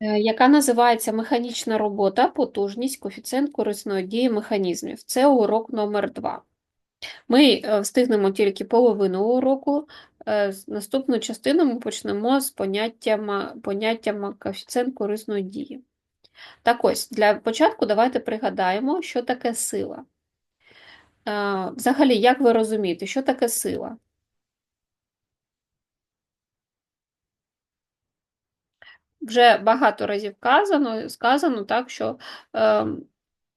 е, яка називається Механічна робота, потужність, коефіцієнт корисної дії механізмів. Це урок номер 2. Ми е, встигнемо тільки половину уроку. Е, Наступну частину ми почнемо з поняттями, поняттями коефіцієнт корисної дії. Так ось, для початку давайте пригадаємо, що таке сила. Взагалі, як ви розумієте, що таке сила? Вже багато разів казано, сказано так, що е,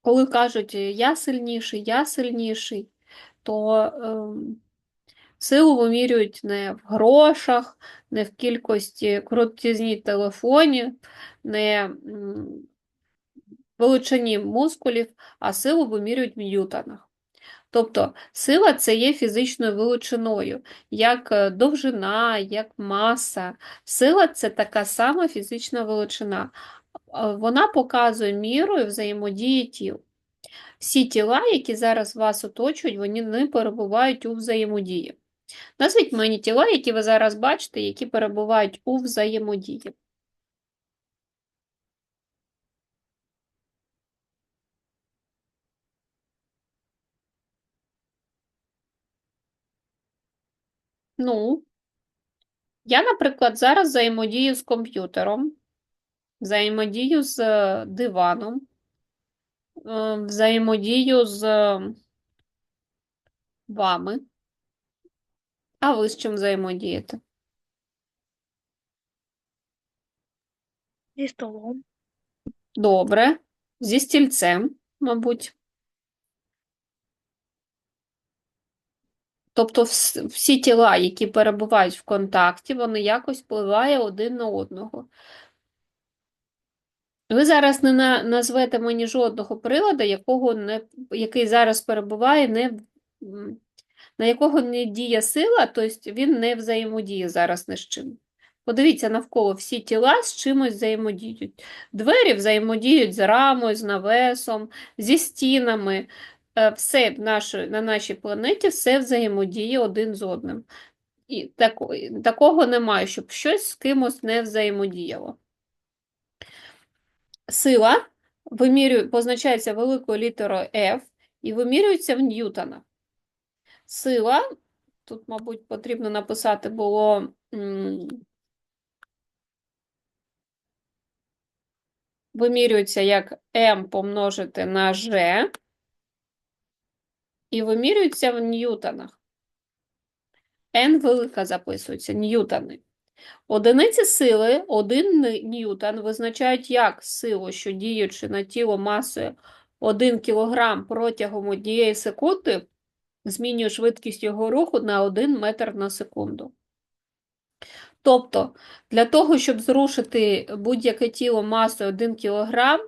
коли кажуть я сильніший, я сильніший, то е, силу вимірюють не в грошах, не в кількості крутизні телефонів, не м, величині мускулів, а силу вимірюють в ньютонах. Тобто сила це є фізичною величиною, як е, довжина, як маса. Сила це така сама фізична величина. Е, Вона показує міру і взаємодії тіл. Всі тіла, які зараз вас оточують, вони не перебувають у взаємодії. Назвіть мені тіла, які ви зараз бачите, які перебувають у взаємодії. Ну, я, наприклад, зараз взаємодію з комп'ютером, взаємодію з е, диваном, е, взаємодію з е, вами. А ви з чим взаємодієте? Зі столом. Добре. Зі стільцем, мабуть. Тобто всі тіла, які перебувають в контакті, вони якось впливають один на одного. Ви зараз не на, назвете мені жодного приладу, якого не, який зараз перебуває, не, на якого не діє сила, тобто він не взаємодіє зараз ні з чим. Подивіться навколо всі тіла з чимось взаємодіють. Двері взаємодіють з рамою, з навесом, зі стінами. Е, Все в нашій, на нашій планеті все взаємодіє один з одним. І тако, такого немає, щоб щось з кимось не взаємодіяло. Сила вимірює, позначається великою літерою F і вимірюється в ньютонах. Сила, тут, мабуть, потрібно написати було вимірюється як М помножити на G і вимірюється в ньютонах. N велика записується, ньютони. Одиниці сили, один ньютон визначають як силу, що діючи на тіло масою 1 кг протягом однієї секунди, змінює швидкість його руху на 1 метр на секунду. Тобто, для того, щоб зрушити будь-яке тіло масою 1 кг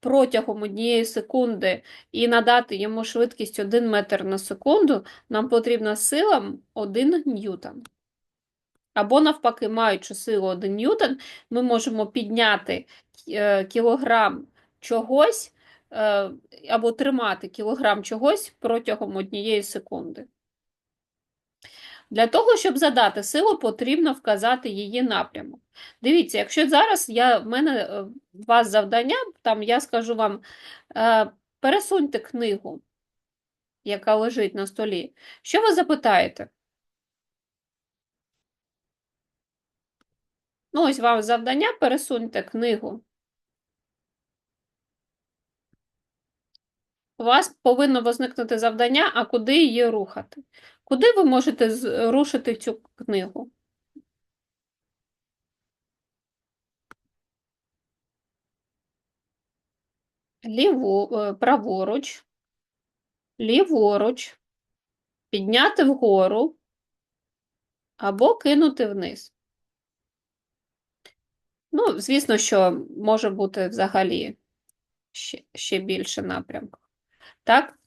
протягом однієї секунди і надати йому швидкість 1 метр на секунду, нам потрібна сила 1 ньютон. Або навпаки, маючи силу 1 ньютон, ми можемо підняти е, кілограм чогось е, або тримати кілограм чогось протягом однієї секунди. Для того, щоб задати силу, потрібно вказати її напрямок. Дивіться, якщо зараз я, в мене е, у вас завдання, там я скажу вам, е, пересуньте книгу, яка лежить на столі. Що ви запитаєте? Ну, ось вам завдання, пересуньте книгу. У вас повинно возникнути завдання, а куди її рухати? Куди ви можете рушити цю книгу? Ліво, е, праворуч, ліворуч, підняти вгору або кинути вниз. Ну, звісно, що може бути взагалі ще, ще більше напрямку. Так?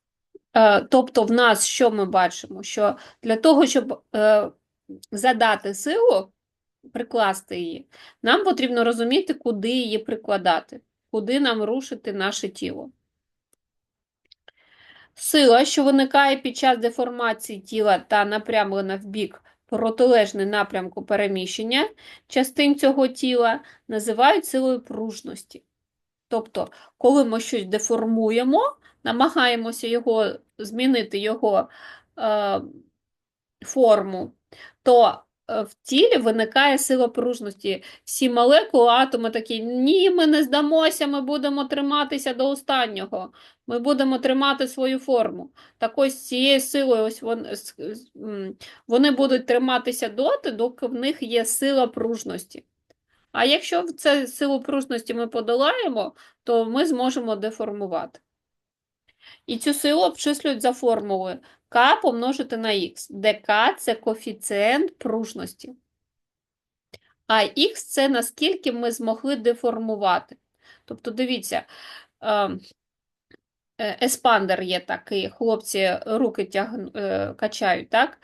Е, тобто, в нас що ми бачимо? Що для того, щоб е, задати силу, прикласти її, нам потрібно розуміти, куди її прикладати, куди нам рушити наше тіло. Сила, що виникає під час деформації тіла та напрямлена в бік протилежний напрямку переміщення частин цього тіла, називають силою пружності. Тобто, коли ми щось деформуємо, намагаємося його змінити його е, форму, то е, в тілі виникає сила пружності. Всі молекули, атоми такі, ні, ми не здамося, ми будемо триматися до останнього, ми будемо тримати свою форму. Так ось цією силою ось вон, с- с- м, вони будуть триматися доти, доки в них є сила пружності. А якщо це силу пружності ми подолаємо, то ми зможемо деформувати. І цю силу обчислюють за формулою К помножити на Х, де К – це коефіцієнт пружності. А Х – це наскільки ми змогли деформувати. Тобто, дивіться, е, е, еспандер є такий, хлопці руки тягну, е, качають, так?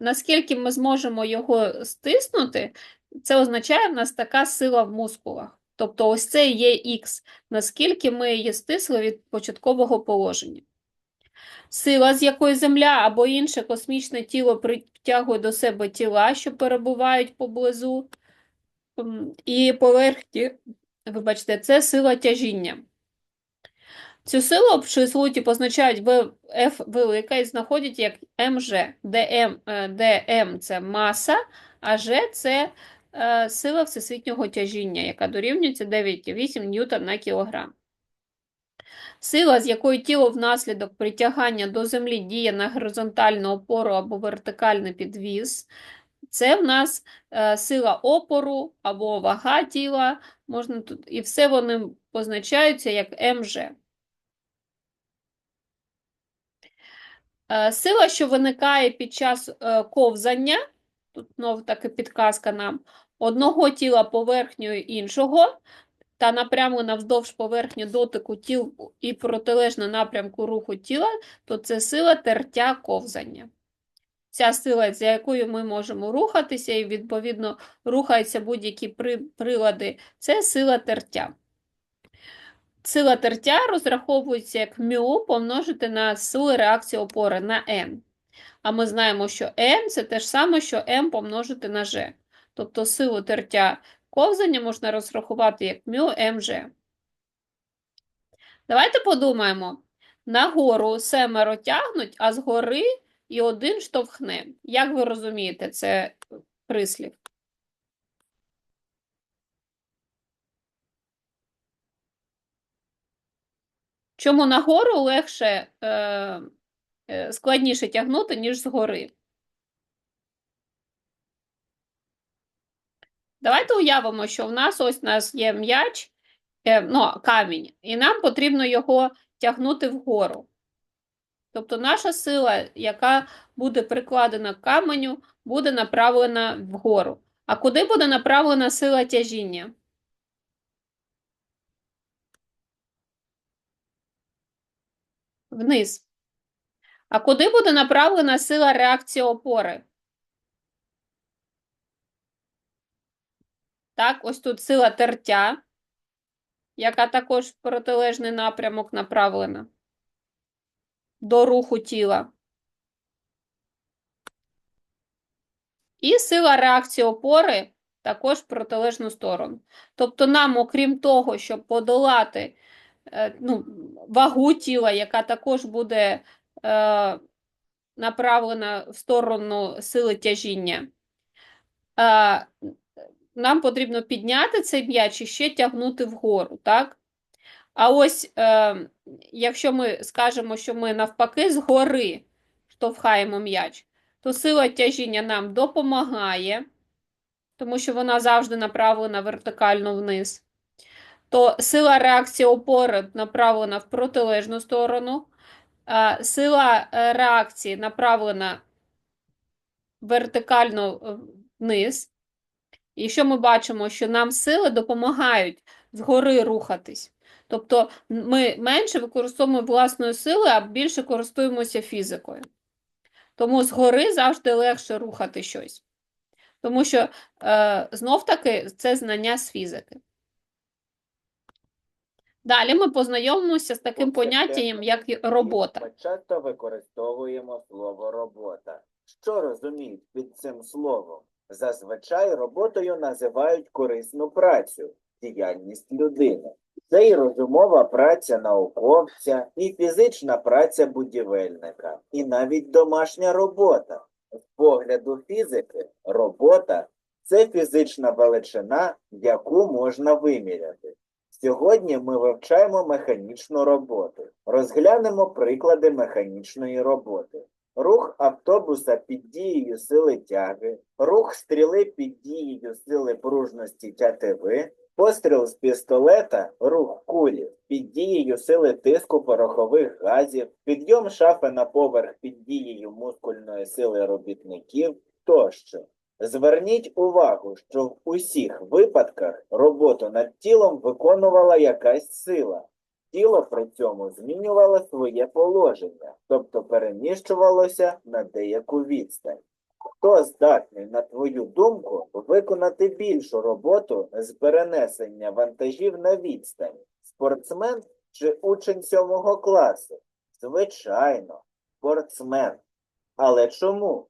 Наскільки ми зможемо його стиснути, це означає в нас така сила в мускулах. Тобто ось це є Х, наскільки ми її стисли від початкового положення. Сила, з якої Земля або інше космічне тіло притягує до себе тіла, що перебувають поблизу, і поверхні, вибачте, це сила тяжіння. Цю силу обчислюють і позначають F велика і знаходять як МЖ, де М, це маса, а Ж – це сила всесвітнього тяжіння, яка дорівнюється 9,8 ньютон на кілограм. Сила, з якою тіло внаслідок притягання до землі діє на позитальну опору або вертикальний підвіз, це в нас е, сила опору або вага тіла, можна тут, і все вони позначаються як МЖ. Е, Сила, що виникає під час е, ковзання, тут знов таки підказка нам, одного тіла поверхнею іншого, та напрямлена вздовж поверхні дотику тіл і протилежно напрямку руху тіла, то це сила тертя ковзання. Ця сила, за якою ми можемо рухатися, і, відповідно, рухаються будь-які при- прилади, це сила тертя. Сила тертя розраховується як μ помножити на силу реакції опори на n. А ми знаємо, що n – це те ж саме, що m помножити на g. Тобто силу тертя ковзання можна розрахувати як μ мж. Давайте подумаємо. Нагору семеро тягнуть, а згори і один штовхне. Як ви розумієте, це прислів? Чому нагору легше, е, складніше тягнути, ніж згори? Давайте уявимо, що в нас ось у нас є м'яч, е, ну, камінь, і нам потрібно його тягнути вгору. Тобто наша сила, яка буде прикладена к каменю, буде направлена вгору. А куди буде направлена сила тяжіння? Вниз. А куди буде направлена сила реакції опори? Так, ось тут сила тертя, яка також в протилежний напрямок направлена до руху тіла. І сила реакції опори також в протилежну сторону. Тобто нам, окрім того, щоб подолати е, ну, вагу тіла, яка також буде направлена в сторону сили тяжіння, е, нам потрібно підняти цей м'яч і ще тягнути вгору, так? А ось, е, якщо ми скажемо, що ми навпаки згори штовхаємо м'яч, то сила тяжіння нам допомагає, тому що вона завжди направлена вертикально вниз. То сила реакції опори направлена в протилежну сторону, сила е, реакції направлена вертикально е, вниз. І що ми бачимо, що нам сили допомагають згори рухатись. Тобто ми менше використовуємо власної сили, а більше користуємося фізикою. Тому згори завжди легше рухати щось. Тому що, е, знов таки, це знання з фізики. Далі ми познайомимося з таким поняттям, як робота. Ми часто використовуємо слово робота. Що розуміють під цим словом? Зазвичай роботою називають корисну працю, діяльність людини. Це і розумова праця науковця, і фізична праця будівельника, і навіть домашня робота. З погляду фізики, робота це фізична величина, яку можна виміряти. Сьогодні ми вивчаємо механічну роботу. Розглянемо приклади механічної роботи. Рух автобуса під дією сили тяги, рух стріли під дією сили пружності тятиви, постріл з пістолета, рух кулі під дією сили тиску порохових газів, підйом шафи на поверх під дією мускульної сили робітників тощо. Зверніть увагу, що в усіх випадках роботу над тілом виконувала якась сила. Тіло при цьому змінювало своє положення, тобто переміщувалося на деяку відстань. Хто здатний, на твою думку, виконати більшу роботу з перенесення вантажів на відстань? Спортсмен чи учень сьомого класу? Звичайно, спортсмен. Але чому?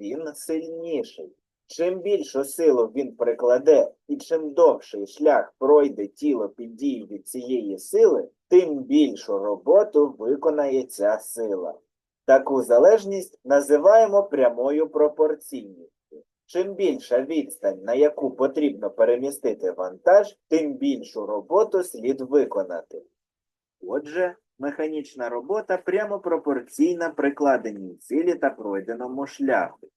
Він сильніший. Чим більшу силу він прикладе і чим довший шлях пройде тіло під дією цієї сили, тим більшу роботу виконає ця сила. Таку залежність називаємо прямою пропорційністю. Чим більша відстань, на яку потрібно перемістити вантаж, тим більшу роботу слід виконати. Отже, механічна робота прямо пропорційна прикладеній силі та пройденому шляху.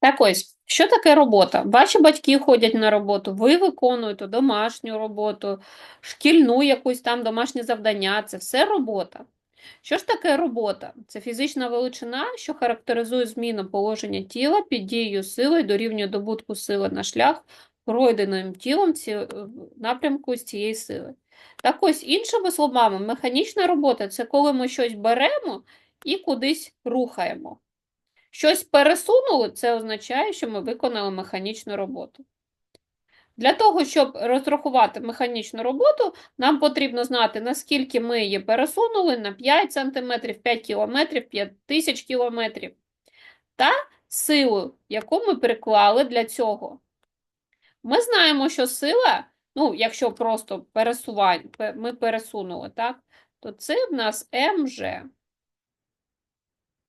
Так ось, що таке робота? Ваші батьки ходять на роботу, ви виконуєте домашню роботу, шкільну якусь там домашнє завдання, це все робота. Що ж таке робота? Це фізична величина, що характеризує зміну положення тіла під дією сили дорівнює добутку сили на шлях, пройденим тілом ці, е, напрямку з цієї сили. Так ось, іншими словами, механічна робота це коли ми щось беремо і кудись рухаємо. Щось пересунули, це означає, що ми виконали механічну роботу. Для того, щоб розрахувати механічну роботу, нам потрібно знати, наскільки ми її пересунули на 5 см, 5 км, 5000 км, та силу, яку ми приклали для цього. Ми знаємо, що сила, ну, якщо просто пересування, ми пересунули, так, то це в нас МЖ.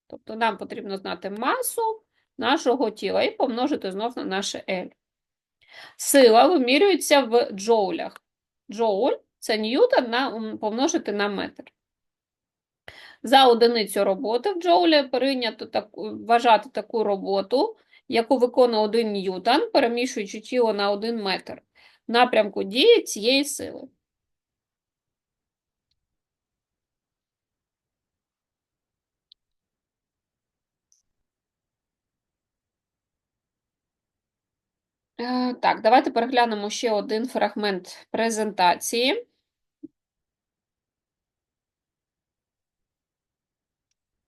Тобто нам потрібно знати масу нашого тіла і помножити знов на наше L. Сила вимірюється в джоулях. Джоуль – це ньютон на, помножити на метр. За одиницю роботи в джоулі прийнято таку, вважати таку роботу, яку виконує 1 ньютон, переміщуючи тіло на 1 метр напрямку дії цієї сили. Е, Так, давайте переглянемо ще один фрагмент презентації.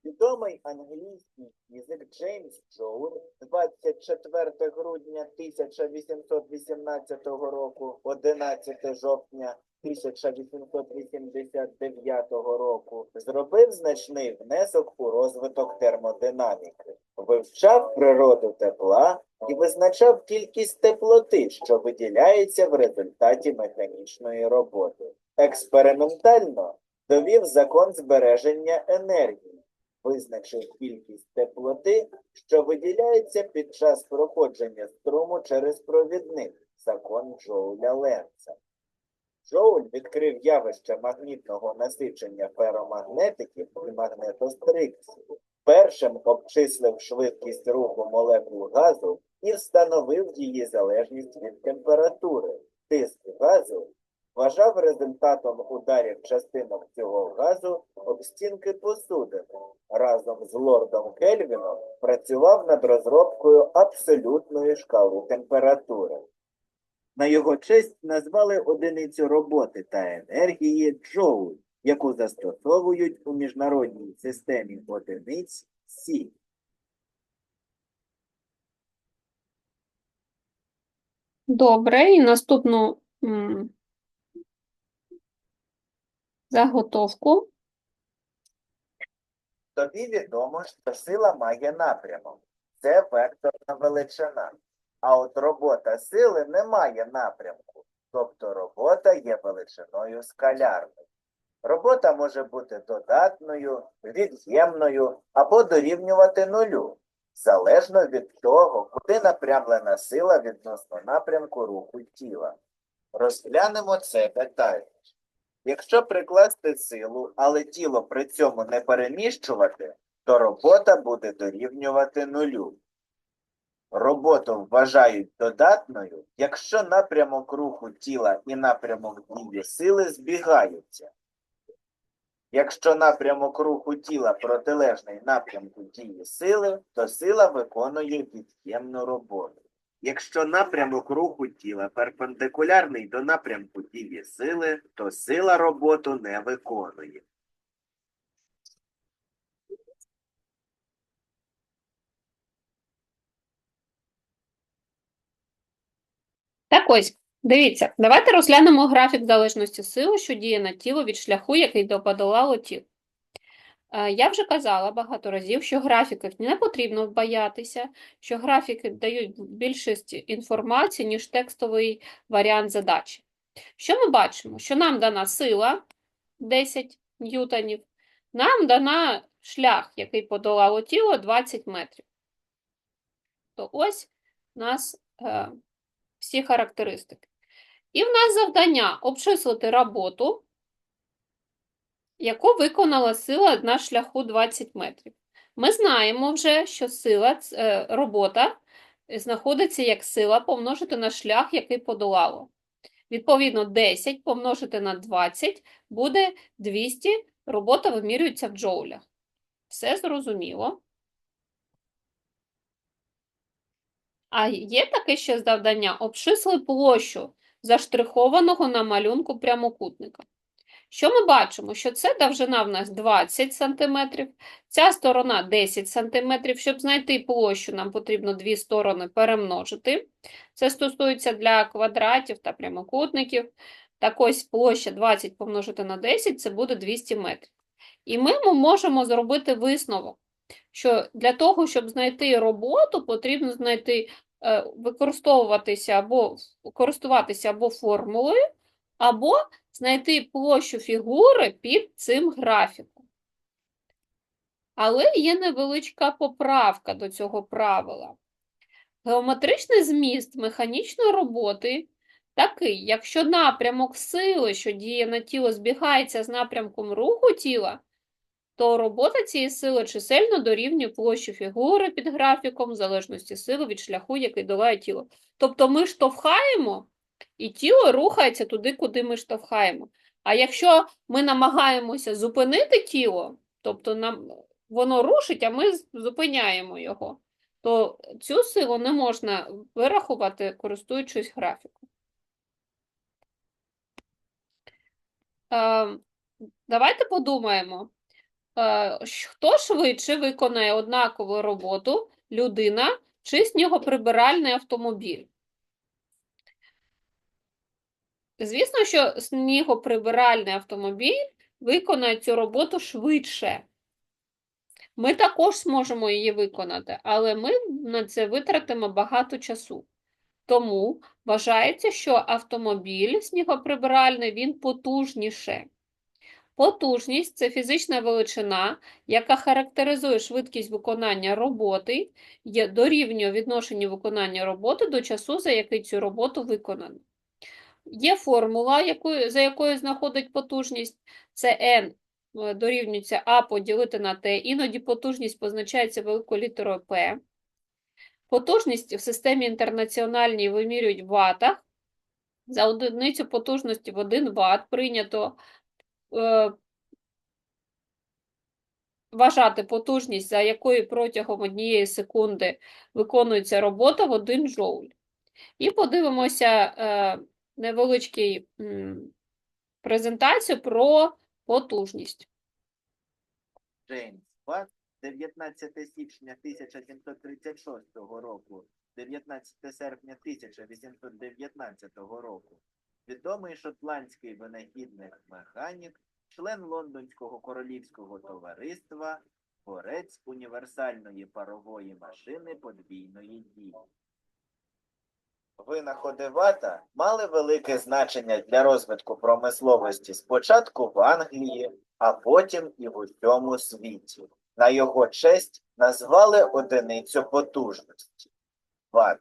Відомий англійський фізик Джеймс Джоуль 24 грудня 1818 року, 11 жовтня 1889 року зробив значний внесок у розвиток термодинаміки, вивчав природу тепла і визначав кількість теплоти, що виділяється в результаті механічної роботи. Експериментально довів закон збереження енергії визначив кількість теплоти, що виділяється під час проходження струму через провідник, закон Джоуля Ленца. Джоуль відкрив явище магнітного насичення феромагнетиків і магнетострикції. Першим обчислив швидкість руху молекул газу і встановив її залежність від температури. Тиск газу вважав результатом ударів частинок цього газу об стінки посудини. Разом з лордом Кельвіном працював над розробкою абсолютної шкали температури. На його честь назвали одиницю роботи та енергії Джоуль, яку застосовують у міжнародній системі одиниць Сі. Добре, і наступну заготовку. Тобі відомо, що сила має напрямок. Це векторна величина. А от робота сили не має напрямку. Тобто робота є величиною скалярною. Робота може бути додатною, від'ємною або дорівнювати нулю, залежно від того, куди напрямлена сила відносно напрямку руху тіла. Розглянемо це детальніше. Якщо прикласти силу, але тіло при цьому не переміщувати, то робота буде дорівнювати нулю. Роботу вважають додатною, якщо напрямок руху тіла і напрямок дії сили збігаються. Якщо напрямок руху тіла протилежний напрямку дії сили, то сила виконує від'ємну роботу. Якщо напрямок руху тіла перпендикулярний до напрямку дії сили, то сила роботу не виконує. Так ось, дивіться, давайте розглянемо графік залежності сили, що діє на тіло від шляху, який подолало тіло. Е, Я вже казала багато разів, що графіків не потрібно боятися, що графіки дають більшість інформації, ніж текстовий варіант задачі. Що ми бачимо? Що нам дана сила 10 ньютонів, нам дана шлях, який подолало тіло 20 метрів. То ось у нас е, всі характеристики. І в нас завдання обчислити роботу, яку виконала сила на шляху 20 метрів. Ми знаємо вже, що сила, е, робота знаходиться як сила помножити на шлях, який подолало. Відповідно, 10 помножити на 20 буде 200, робота вимірюється в джоулях. Все зрозуміло. А є таке ще завдання обчисли площу заштрихованого на малюнку прямокутника. Що ми бачимо? Що це довжина в нас 20 см, ця сторона 10 см. Щоб знайти площу, нам потрібно дві сторони перемножити. Це стосується для квадратів та прямокутників. Так ось площа 20 помножити на 10 це буде 200 метрів. І ми можемо зробити висновок, що для того, щоб знайти роботу, потрібно знайти, е, використовуватися або користуватися або формулою, або знайти площу фігури під цим графіком. Але є невеличка поправка до цього правила. Геометричний зміст механічної роботи такий, якщо напрямок сили, що діє на тіло, збігається з напрямком руху тіла, то робота цієї сили чисельно дорівнює площі фігури під графіком в залежності сили від шляху, який долає тіло. Тобто ми штовхаємо, і тіло рухається туди, куди ми штовхаємо. А якщо ми намагаємося зупинити тіло, тобто нам воно рушить, а ми зупиняємо його, то цю силу не можна вирахувати, користуючись графіком. Е, Давайте подумаємо, е, хто швидше виконає однакову роботу, людина чи снігоприбиральний автомобіль? Звісно, що снігоприбиральний автомобіль виконає цю роботу швидше. Ми також зможемо її виконати, але ми на це витратимо багато часу. Тому вважається, що автомобіль снігоприбиральний він потужніше. Потужність це фізична величина, яка характеризує швидкість виконання роботи, дорівнює відношенню виконання роботи до часу, за який цю роботу виконано. Є формула, якою, за якою знаходить потужність, це N е, дорівнюється А поділити на Т, іноді потужність позначається великою літерою P. Потужність в системі інтернаціональній вимірюють в ватах. За одиницю потужності в 1 Вт прийнято е, вважати потужність, за якою протягом однієї секунди виконується робота в 1 джоуль. І подивимося е, невеличкий презентацію про потужність. Джеймс Ватт 19 січня 1736 року, 19 серпня 1819 року. Відомий шотландський винахідник механік член Лондонського королівського товариства, творець універсальної парової машини подвійної дії. Винаходи вата мали велике значення для розвитку промисловості спочатку в Англії, а потім і в усьому світі. На його честь назвали одиницю потужності – ват.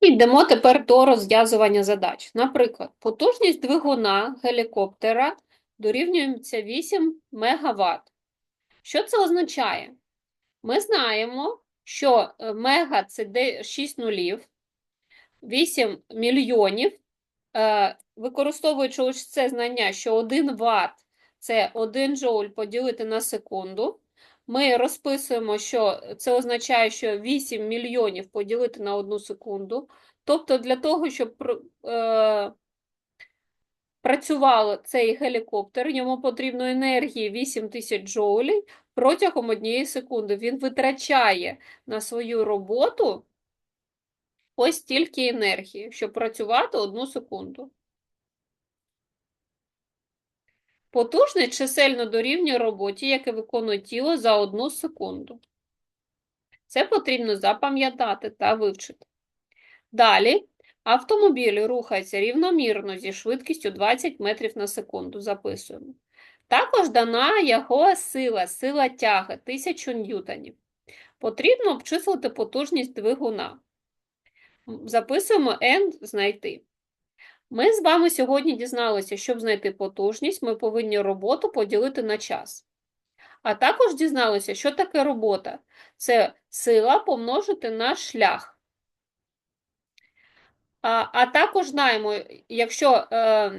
Йдемо тепер до розв'язування задач. Наприклад, потужність двигуна гелікоптера дорівнюється 8 МВт. Що це означає? Ми знаємо, що е, мега це 6 нулів, 8 мільйонів. Е, Використовуючи ось це знання, що 1 Вт це 1 джоуль поділити на секунду, ми розписуємо, що це означає, що 8 мільйонів поділити на 1 секунду. Тобто для того, щоб е, працював цей гелікоптер, йому потрібно енергії 8 тисяч джоулей протягом однієї секунди. Він витрачає на свою роботу ось стільки енергії, щоб працювати одну секунду. Потужність чисельно дорівнює роботі, яке виконує тіло за одну секунду. Це потрібно запам'ятати та вивчити. Далі автомобіль рухається рівномірно зі швидкістю 20 метрів на секунду. Записуємо. Також дана його сила, сила тяги 1000 ньютонів. Потрібно обчислити потужність двигуна. Записуємо N знайти. Ми з вами сьогодні дізналися, щоб знайти потужність, ми повинні роботу поділити на час. А також дізналися, що таке робота. Це сила помножити на шлях. А, а також знаємо, якщо е,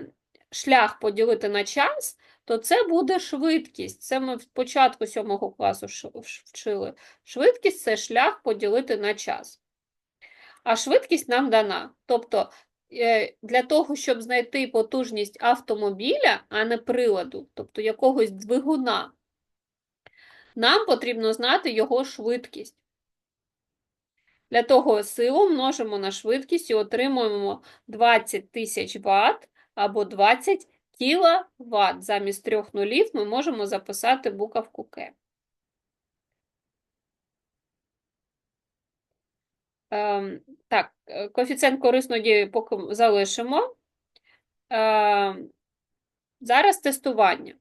шлях поділити на час, то це буде швидкість. Це ми в початку 7 класу вчили. Швидкість це шлях поділити на час. А швидкість нам дана. Тобто е, для того, щоб знайти потужність автомобіля, а не приладу, тобто якогось двигуна, нам потрібно знати його швидкість. Для того силу множимо на швидкість і отримуємо 20 тисяч Вт або 20 кВт. Замість трьох нулів ми можемо записати буковку К. Ем, так, е, коефіцієнт корисної поки залишимо. Ем, зараз тестування.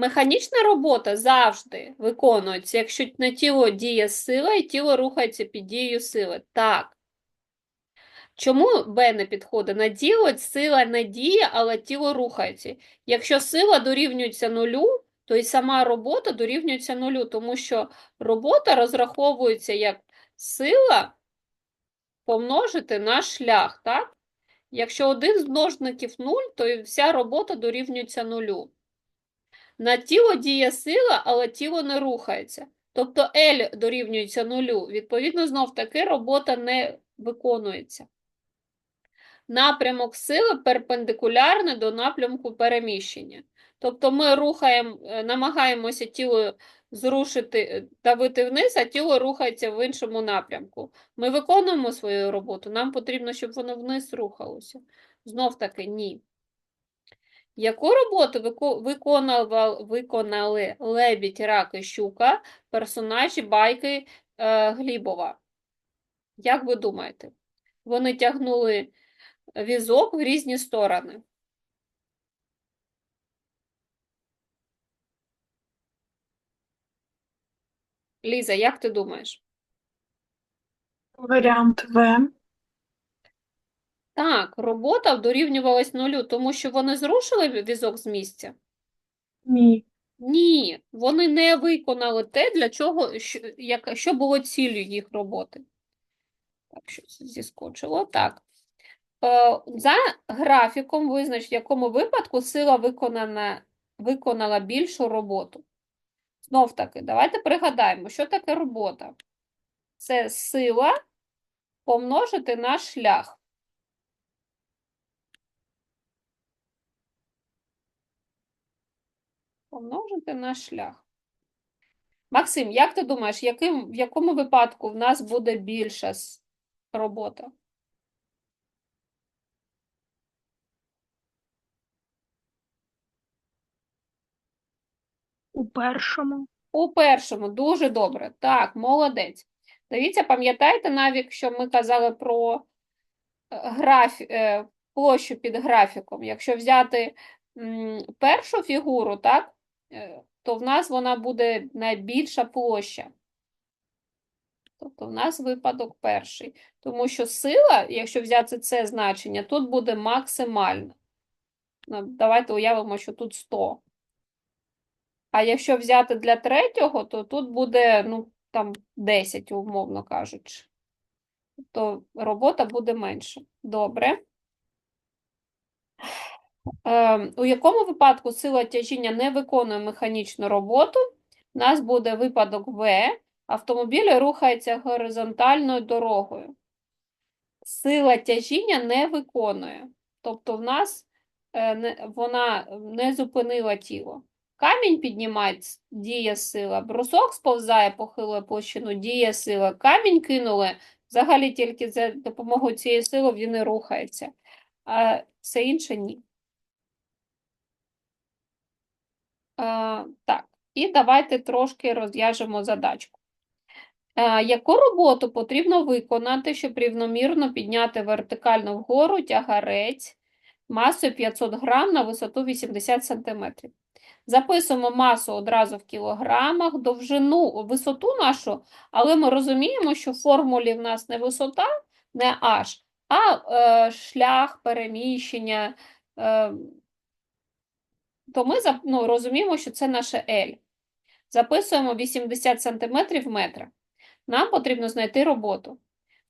Механічна робота завжди виконується, якщо на тіло діє сила і тіло рухається під дією сили. Так. Чому Б не підходить? На тіло сила не діє, але тіло рухається. Якщо сила дорівнюється нулю, то і сама робота дорівнюється нулю, тому що робота розраховується як сила помножити на шлях, так? Якщо один з множників 0, то і вся робота дорівнюється нулю. На тіло діє сила, але тіло не рухається. Тобто L дорівнюється нулю. Відповідно, знов таки робота не виконується. Напрямок сили перпендикулярний до напрямку переміщення. Тобто ми рухаємо, е, намагаємося тіло зрушити, е, давити вниз, а тіло рухається в іншому напрямку. Ми виконуємо свою роботу, нам потрібно, щоб воно вниз рухалося. Знов таки ні. Яку роботу виконував, виконали лебідь, рак і щука, персонажі байки е, Глібова? Як ви думаєте? Вони тягнули візок в різні сторони. Ліза, як ти думаєш? Варіант В. Так, робота дорівнювалась нулю, тому що вони зрушили візок з місця? Ні. Ні, вони не виконали те, для чого, що, як, що було ціллю їх роботи. Так, щось зіскочило. Так. Е, за графіком визнач, в якому випадку сила виконана, виконала більшу роботу. Знов таки, давайте пригадаємо, що таке робота. Це сила помножити на шлях. Помножити на шлях. Максим, як ти думаєш, яким, в якому випадку в нас буде більша робота? У першому. У першому дуже добре. Так, молодець. Дивіться, пам'ятаєте, навіть якщо ми казали про е, графі... е, площу під графіком, якщо взяти першу фігуру, так, то в нас вона буде найбільша площа. Тобто в нас випадок перший. Тому що сила, якщо взяти це значення, тут буде максимальна. Ну, Давайте уявимо, що тут 100. А якщо взяти для третього, то тут буде, ну, там 10, умовно кажучи. Тобто робота буде менше. Добре. Е, у якому випадку сила тяжіння не виконує механічну роботу? У нас буде випадок В. Автомобіль рухається горизонтальною дорогою. Сила тяжіння не виконує. Тобто в нас е, вона не зупинила тіло. Камінь піднімається, діє сила. Брусок сповзає похилою площину, діє сила. Камінь кинули, взагалі тільки за допомогою цієї сили він і рухається. А все інше ні. Е, так, і давайте трошки розв'яжемо задачку. Е, яку роботу потрібно виконати, щоб рівномірно підняти вертикально вгору тягарець масою 500 грам на висоту 80 см? Записуємо масу одразу в кілограмах, довжину, висоту нашу, але ми розуміємо, що в формулі в нас не висота, не h, а е, шлях переміщення. Е, то ми ну, розуміємо, що це наше L. Записуємо 80 см в. Нам потрібно знайти роботу.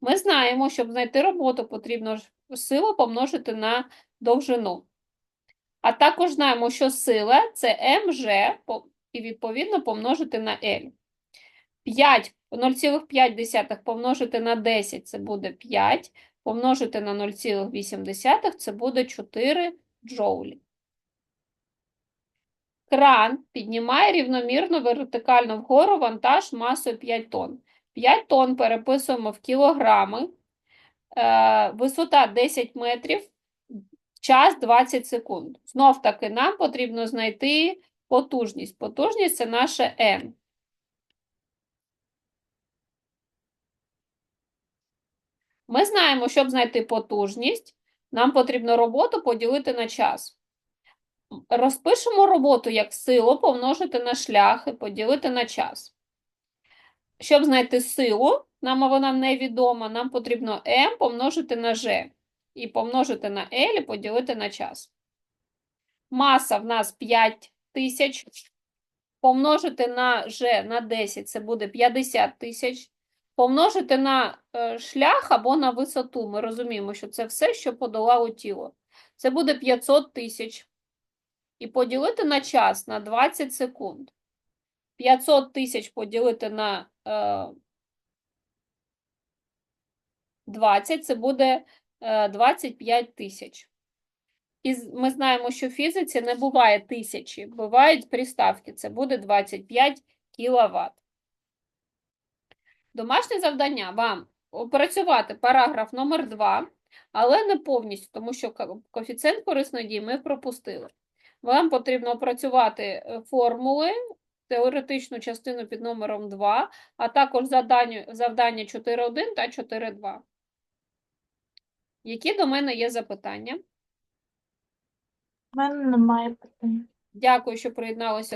Ми знаємо, щоб знайти роботу, потрібно силу помножити на довжину. А також знаємо, що сила це МЖ і відповідно помножити на L. 5, 0,5 помножити на 10 це буде 5, помножити на 0,8 це буде 4 джоулі. Кран піднімає рівномірно вертикально вгору вантаж масою 5 тонн. 5 тонн переписуємо в кілограми, е, висота 10 метрів, час 20 секунд. Знов таки нам потрібно знайти потужність. Потужність це наше N. Ми знаємо, щоб знайти потужність, нам потрібно роботу поділити на час. Розпишемо роботу як силу помножити на шлях і поділити на час. Щоб знайти силу, нам вона невідома, нам потрібно m помножити на g і помножити на L і поділити на час. Маса в нас 5 тисяч. Помножити на G на 10 це буде 50 тисяч. Помножити на е, шлях або на висоту. Ми розуміємо, що це все, що подолало тіло. Це буде 500 тисяч. І поділити на час на 20 секунд. 500 тисяч поділити на е, 20 це буде е, 25 тисяч. І ми знаємо, що в фізиці не буває тисячі, бувають приставки. Це буде 25 кВт. Домашнє завдання вам опрацювати параграф номер 2, але не повністю, тому що коефіцієнт корисної дії ми пропустили. Вам потрібно опрацювати е, формули, теоретичну частину під номером 2, а також завдання, завдання 4.1 та 4.2. Які до мене є запитання? У мене немає питань. Дякую, що приєдналися